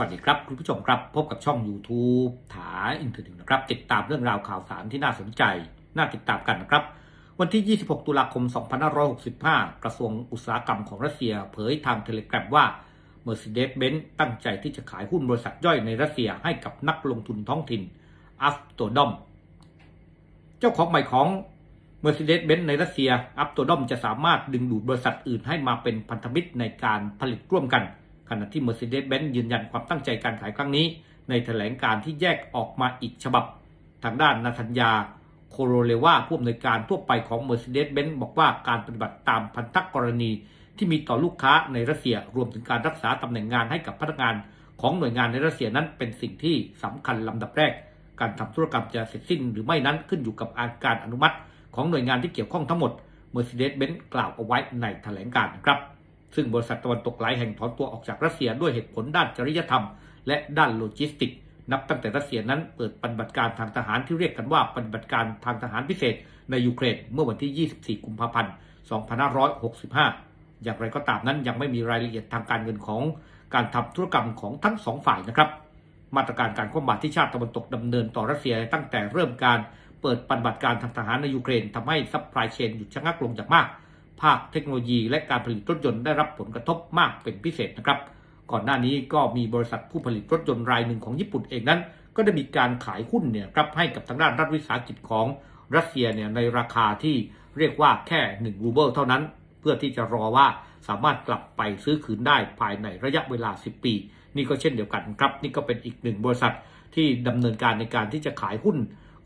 วัสดีครับ คุณผู้ชมครับ พบกับช่อง YouTube ถาอินเทอร์เน็ตนะครับ ติดตามเรื่องราวข่าวสารที่น่าสนใจ น่าติดตามกันนะครับ วันที่ 26 ตุลาคม 2565 กระทรวงอุตสาหกรรมของรัสเซีย เผยทางเทเลกราฟว่า Mercedes-Benz ตั้งใจที่จะขายหุ้นบริษัทย่อยในรัสเซียให้กับนักลงทุนท้องถิ่นอัฟโตดอมเจ้าของใหม่ของ Mercedes-Benz ในรัสเซียอัพโตดอมจะสามารถดึงดูดบริษัทอื่นให้มาเป็นพันธมิตรในการผลิตร่วมกัน ขณะที่ Mercedes-Benz ยืนยันความตั้งใจการขายครั้งนี้ ในแถลงการที่แยกออกมาอีกฉบับ ทางด้านนาธัญญา โคโรเลวาผู้อำนวยการทั่วไปของ Mercedes-Benz บอกว่าการปฏิบัติตามพันธกรณีที่มีต่อลูกค้าในรัสเซียรวมถึงการรักษาตำแหน่งงานให้กับพนักงานของหน่วยงานในรัสเซียนั้นเป็นสิ่งที่สำคัญลำดับแรก การทำธุรกรรมจะเสร็จสิ้นหรือไม่นั้นขึ้นอยู่กับอาการอนุมัติ ของหน่วยงานที่เกี่ยวข้องทั้งหมด Mercedes-Benz กล่าวเอาไว้ในแถลงการนะครับ ซึ่งบริษัทตะวันตกหลายแห่งถอนตัวออกจากรัสเซียด้วยเหตุผลด้านจริยธรรม และด้านโลจิสติก นับตั้งแต่รัสเซียนั้นเปิดปฏิบัติการทางทหารที่เรียกกันว่าปฏิบัติการทางทหารพิเศษ ในยูเครนเมื่อวันที่ 24 กุมภาพันธ์ 2565 อย่างไรก็ตามนั้นยังไม่มีรายละเอียดทางการเงินของการทำธุรกรรมของทั้งสองฝ่ายนะครับ มาตรการการคว่ำบาตรที่ชาติตะวันตกดำเนินต่อรัสเซียตั้งแต่เริ่มการเปิดปฏิบัติการทางทหารในยูเครนทำให้ซัพพลายเชนหยุดชะงักลงอย่างมาก ภาคเทคโนโลยี และการผลิตรถยนต์ได้รับผลกระทบมากเป็นพิเศษนะครับ ก่อนหน้านี้ก็มีบริษัทผู้ผลิตรถยนต์รายหนึ่งของญี่ปุ่นเองนั้น ก็ได้มีการขายหุ้นเนี่ยครับให้กับทางด้านรัฐวิสาหกิจของรัสเซียเนี่ยในราคาที่เรียกว่าแค่ 1 รูเบิลเท่านั้น เพื่อที่จะรอว่าสามารถกลับไปซื้อคืนได้ภายในระยะเวลา 10 ปี นี่ก็เช่นเดียวกันครับ นี่ก็เป็นอีกหนึ่งบริษัทที่ดำเนินการในการที่จะขายหุ้น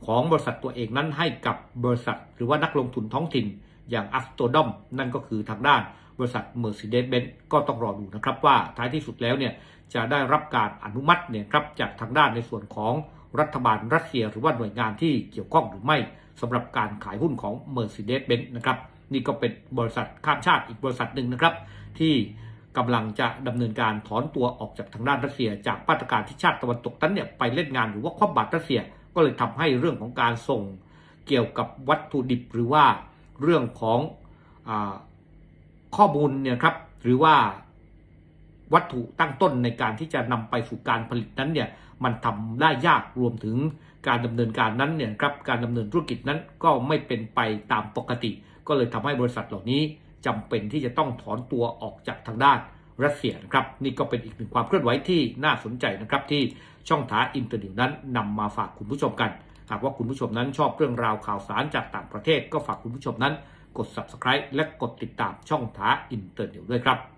ของบริษัทตัวเองนั้นให้กับบริษัท หรือว่านักลงทุนท้องถิ่น อย่างอัฟโตดอมนั่นก็คือทางด้านบริษัท Mercedes-Benz ก็ต้องรอดูนะครับว่าท้ายที่สุดแล้วเนี่ยจะได้รับการอนุมัติเนี่ยครับจากทางด้านในส่วนของรัฐบาลรัสเซียหรือว่าหน่วยงานที่เกี่ยวข้องหรือไม่สำหรับการขายหุ้นของ Mercedes-Benz นะครับนี่ก็เป็นบริษัทข้ามชาติอีกบริษัทหนึ่งนะครับ ที่กำลังจะดำเนินการถอนตัวออกจากทางด้านรัสเซีย จากมาตรการที่ชาติตะวันตกนั้นเนี่ยไปเล่นงานหรือว่าคว่ำบาตรรัสเซียก็เลยทำให้เรื่องของการส่งเกี่ยวกับวัตถุดิบหรือว่า เรื่องของอข้อมูลเนี่ยครับหรือว่าวัตถุตั้งต้นในการที่จะนำไปสู่การผลิตนั้นเนี่ยมันทำได้ยากรวมถึงการดำเนินการนั้นเนี่ยครับการดำเนินธุรกิจนั้นก็ไม่เป็นไปตามปกติ ก็เลยทำให้บริษัทเหล่านี้จำเป็นที่จะต้องถอนตัวออกจากทางด้านรัสเซียนะครับนี่ก็เป็นอีกหนึ่งความเคลื่อนไหวที่น่าสนใจนะครับที่ช่องท้าอินเตอร์นิวนั้นนำมาฝากคุณผู้ชมกัน หากว่าคุณผู้ชมนั้นชอบเรื่องราวข่าวสารจากต่างประเทศก็ฝากคุณผู้ชมนั้นกด subscribe และกดติดตามช่องท้าอินเตอร์นิวด้วยครับ